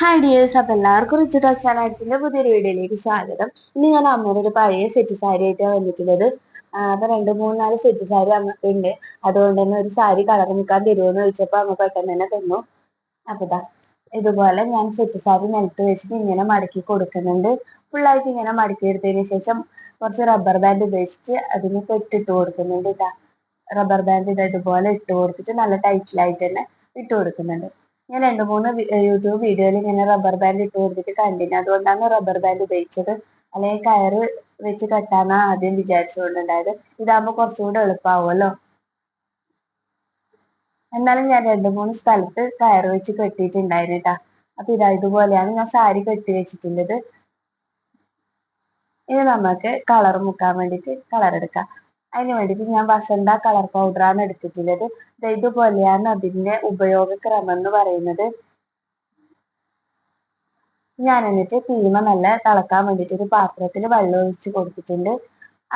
Hi dears അപ്പൊ എല്ലാവർക്കും rich talks and പുതിയൊരു വീഡിയോയിലേക്ക് സ്വാഗതം. ഇന്ന് ഞാൻ അമ്മയുടെ ഒരു പഴയ സെറ്റ് സാരി ആയിട്ടാണ് വന്നിട്ടുള്ളത്. അപ്പൊ രണ്ട് മൂന്നാൽ സെറ്റ് സാരി അമ്മക്കുണ്ട്. അതുകൊണ്ട് തന്നെ ഒരു സാരി കളർ നിൽക്കാൻ തരുമോന്ന് ചോദിച്ചപ്പോ അമ്മ പെട്ടെന്ന് തന്നെ തന്നു. അപ്പൊ ഇതാ ഇതുപോലെ ഞാൻ സെറ്റ് സാരി നിലത്ത് വെച്ചിട്ട് ഇങ്ങനെ മടക്കി കൊടുക്കുന്നുണ്ട്. ഫുള്ളായിട്ട് ഇങ്ങനെ മടക്കി എടുത്തതിന് ശേഷം കുറച്ച് റബ്ബർ ബാൻഡ് ഉപയോഗിച്ചിട്ട് അതിന് പെട്ടിട്ട് കൊടുക്കുന്നുണ്ട് റബ്ബർ ബാൻഡ് ഇത് ഇതുപോലെ ഇട്ട് കൊടുത്തിട്ട് നല്ല ടൈറ്റിലായിട്ട് തന്നെ ഇട്ട് കൊടുക്കുന്നുണ്ട്. ഞാൻ രണ്ട് മൂന്ന് യൂട്യൂബ് വീഡിയോയിൽ ഇങ്ങനെ റബ്ബർ ബാൻഡ് ഇട്ട് കൊടുത്തിട്ട് കണ്ടിന്. അതുകൊണ്ടാണ് റബ്ബർ ബാൻഡ് ഉപയോഗിച്ചത്. അല്ലെങ്കിൽ കയറ് വെച്ച് കെട്ടാന്നാ ആദ്യം വിചാരിച്ചുകൊണ്ടുണ്ടായത് ഇതാകുമ്പോൾ കുറച്ചുകൂടെ എളുപ്പമാവുമല്ലോ എന്നാലും ഞാൻ രണ്ട് മൂന്ന് സ്ഥലത്ത് കയറ് വെച്ച് കെട്ടിയിട്ടുണ്ടായിരുന്നു കേട്ടാ അപ്പൊ ഇതാ ഇതുപോലെയാണ് ഞാൻ സാരി കെട്ടി വെച്ചിട്ടുള്ളത്. ഇനി നമുക്ക് കളർ മുക്കാൻ വേണ്ടിട്ട് കളർ എടുക്കാം. അതിന് വേണ്ടിയിട്ട് ഞാൻ വസന്ത കളർ പൗഡറാണ് എടുത്തിട്ടുള്ളത്. ഇതുപോലെയാണ് അതിന്റെ ഉപയോഗക്രമം എന്ന് പറയുന്നത്. ഞാൻ എന്നിട്ട് തീമ നല്ല തിളക്കാൻ വേണ്ടിയിട്ട് ഒരു പാത്രത്തിൽ വെള്ളം ഒഴിച്ച് കൊടുത്തിട്ടുണ്ട്.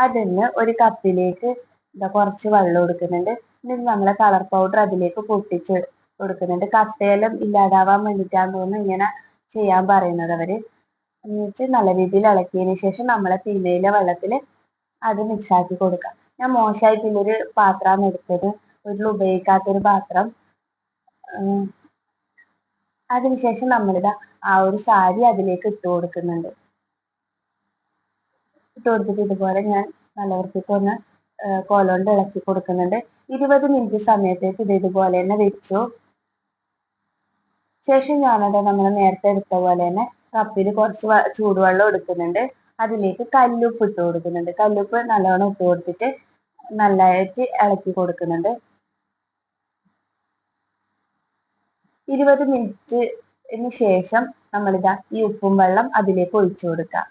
അതിന് ഒരു കപ്പിലേക്ക് ഇതാ കുറച്ച് വെള്ളം കൊടുക്കുന്നുണ്ട്. എന്നിട്ട് നമ്മളെ കളർ പൗഡർ അതിലേക്ക് പൊട്ടിച്ച് കൊടുക്കുന്നുണ്ട്. കട്ടയെല്ലാം ഇല്ലാതാവാൻ വേണ്ടിയിട്ടാന്ന് തോന്നുന്നു ഇങ്ങനെ ചെയ്യാൻ പറയുന്നത് അവർ. എന്നിട്ട് നല്ല രീതിയിൽ ഇളക്കിയതിന് ശേഷം നമ്മളെ തീമയിലെ വെള്ളത്തിൽ അത് മിക്സ് ആക്കി കൊടുക്കാം. ഞാൻ മോശമായിട്ടുള്ളൊരു പാത്രമാണ് എടുത്തത്. വീട്ടിൽ ഉപയോഗിക്കാത്തൊരു പാത്രം. അതിനുശേഷം നമ്മളിതാ ആ ഒരു സാരി അതിലേക്ക് ഇട്ട് കൊടുക്കുന്നുണ്ട്. ഇട്ട് കൊടുത്തിട്ട് ഇതുപോലെ ഞാൻ നല്ല വൃത്തിക്കൊന്ന് കോലോണ്ട് ഇളക്കി കൊടുക്കുന്നുണ്ട്. ഇരുപത് മിനിറ്റ് സമയത്തേക്ക് ഇത് ഇതുപോലെ തന്നെ വെച്ചു. ശേഷം ഞാനത് നമ്മൾ നേരത്തെ എടുത്ത പോലെ തന്നെ കപ്പിൽ കുറച്ച് ചൂടുവെള്ളം എടുക്കുന്നുണ്ട്. അതിലേക്ക് കല്ലുപ്പ് ഇട്ട് കൊടുക്കുന്നുണ്ട്. കല്ലുപ്പ് നല്ലോണം ഇട്ട് കൊടുത്തിട്ട് നല്ലതായിട്ട് ഇളക്കി കൊടുക്കുന്നുണ്ട്. ഇരുപത് മിനിറ്റിന് ശേഷം നമ്മളിതാ ഈ ഉപ്പും വെള്ളം അതിലേക്ക് ഒഴിച്ചു കൊടുക്കാം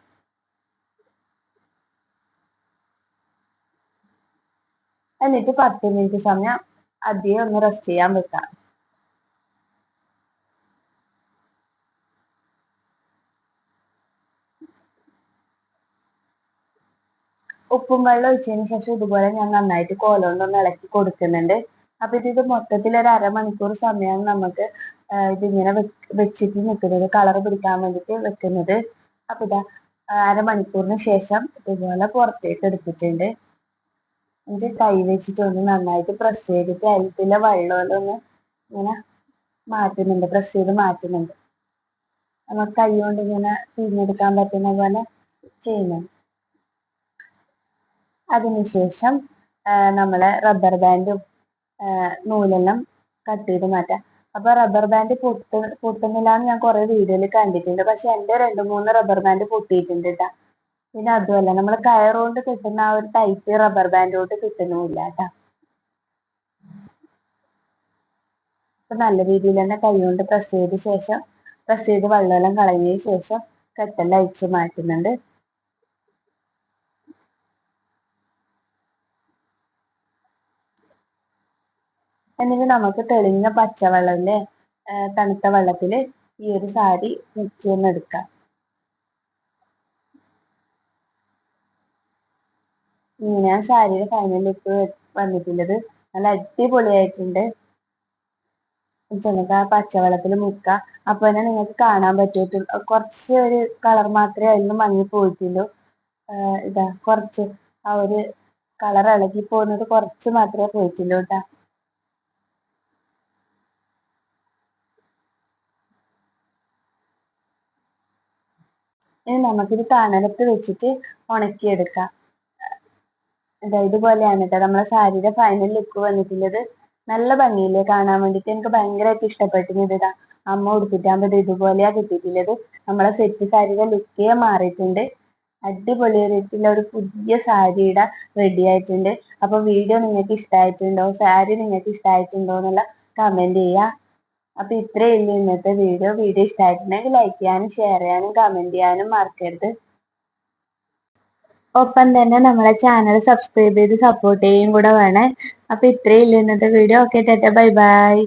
എന്നിട്ട് പത്ത് മിനിറ്റ് സമയം അധികം ഒന്ന് റെസ്റ്റ് ചെയ്യാൻ വെക്കാം ഉപ്പും വെള്ളം ഒഴിച്ചതിന് ശേഷം ഇതുപോലെ ഞാൻ നന്നായിട്ട് കോലോണ്ടൊന്ന് ഇളക്കി കൊടുക്കുന്നുണ്ട്. അപ്പൊ ഇത് മൊത്തത്തിൽ ഒരു അരമണിക്കൂർ സമയം നമുക്ക് ഇതിങ്ങനെ വെച്ചിട്ട് നിൽക്കുന്നത്. കളർ പിടിക്കാൻ വേണ്ടിയിട്ട് വെക്കുന്നത്. അപ്പൊ ഇതാ അരമണിക്കൂറിന് ശേഷം ഇതുപോലെ പുറത്തേക്ക് എടുത്തിട്ടുണ്ട്. എന്നിട്ട് കൈ വെച്ചിട്ട് ഒന്ന് നന്നായിട്ട് പ്രസ് ചെയ്തിട്ട് അതിലത്തിലെ വെള്ളമെല്ലാം ഒന്ന് ഇങ്ങനെ മാറ്റുന്നുണ്ട് പ്രസ് ചെയ്ത് മാറ്റുന്നുണ്ട്. നമുക്ക് കൈ കൊണ്ട് ഇങ്ങനെ പിഴിഞ്ഞെടുക്കാൻ പറ്റുന്ന പോലെ ചെയ്യുന്നുണ്ട്. അതിനുശേഷം നമ്മളെ റബ്ബർ ബാൻഡും നൂലെല്ലാം കട്ട് ചെയ്ത് മാറ്റാം. അപ്പൊ റബ്ബർ ബാൻഡ് പൊട്ട് പൊട്ടുന്നില്ല എന്ന് ഞാൻ കുറെ വീഡിയോയിൽ കണ്ടിട്ടുണ്ട്. പക്ഷെ എന്റെ രണ്ട് മൂന്ന് റബ്ബർ ബാൻഡ് പൊട്ടിയിട്ടുണ്ട് കേട്ടാ പിന്നെ അതുമല്ല നമ്മൾ കയറുകൊണ്ട് കിട്ടുന്ന ആ ഒരു ടൈറ്റ് റബ്ബർ ബാൻഡ് കൊണ്ട് കിട്ടുന്നുമില്ല കേട്ടാ അപ്പൊ നല്ല രീതിയിൽ തന്നെ കൈ കൊണ്ട് പ്രസ് ചെയ്ത ശേഷം പ്രസ് ചെയ്ത് വെള്ളമെല്ലാം കളഞ്ഞതിന് ശേഷം കെട്ടെല്ലാം അഴിച്ചു മാറ്റുന്നുണ്ട്. എന്നിട്ട് നമുക്ക് തെളിഞ്ഞ പച്ചവെള്ളത്തിൽ തണുത്ത വെള്ളത്തിൽ ഈ ഒരു സാരി മുക്കിയൊന്ന് എടുക്കാം. ഇങ്ങനെ സാരിയുടെ ഫൈനൽ ലുക്ക് വന്നിട്ടുള്ളത് നല്ല അടിപൊളിയായിട്ടുണ്ട്. ചിലക്ക് ആ പച്ചവെള്ളത്തിൽ മുക്ക. അപ്പൊ തന്നെ നിങ്ങൾക്ക് കാണാൻ പറ്റും. കുറച്ച് ഒരു കളർ മാത്രമേ അതിന് മങ്ങി പോയിട്ടുള്ളൂ. ഇതാ കുറച്ച് ആ ഒരു കളർ ഇളകി പോകുന്നത് കുറച്ച് മാത്രമേ പോയിട്ടുള്ളൂ കേട്ടാ. ഇനി നമുക്കിത് തണലത്ത് വെച്ചിട്ട് ഉണക്കിയെടുക്കാം. ഇതുപോലെയാണ് കേട്ടോ നമ്മളെ സാരിയുടെ ഫൈനൽ ലുക്ക് വന്നിട്ടുള്ളത്. നല്ല ഭംഗിയില്ലേ കാണാൻ വേണ്ടിട്ട് എനിക്ക് ഭയങ്കരമായിട്ട് ഇഷ്ടപ്പെട്ടിരുന്നത് ഇതാ അമ്മ ഉടുത്തിട്ടാകുമ്പോൾ ഇതുപോലെയാ കിട്ടിയിട്ടുള്ളത്. നമ്മളെ സെറ്റ് സാരിയുടെ ലുക്കേ മാറിയിട്ടുണ്ട്. അടിപൊളിയായിട്ടുള്ള ഒരു പുതിയ സാരിയുടെ റെഡി ആയിട്ടുണ്ട്. അപ്പൊ വീഡിയോ നിങ്ങൾക്ക് ഇഷ്ടമായിട്ടുണ്ടോ? സാരി നിങ്ങൾക്ക് ഇഷ്ടമായിട്ടുണ്ടോ എന്നുള്ള കമന്റ് ചെയ്യുക അപ്പൊ ഇത്രയല്ലേ ഇന്നത്തെ വീഡിയോ വീഡിയോ ഇഷ്ടമായിട്ടുണ്ടെങ്കിൽ ലൈക്ക് ചെയ്യാനും ഷെയർ ചെയ്യാനും കമന്റ് ചെയ്യാനും മറക്കരുത്. ഒപ്പം തന്നെ നമ്മളെ ചാനൽ സബ്സ്ക്രൈബ് ചെയ്ത് സപ്പോർട്ട് ചെയ്യുകയും കൂടെ വേണേ. അപ്പൊ ഇത്രയല്ലേ ഇന്നത്തെ video okay tata. Bye bye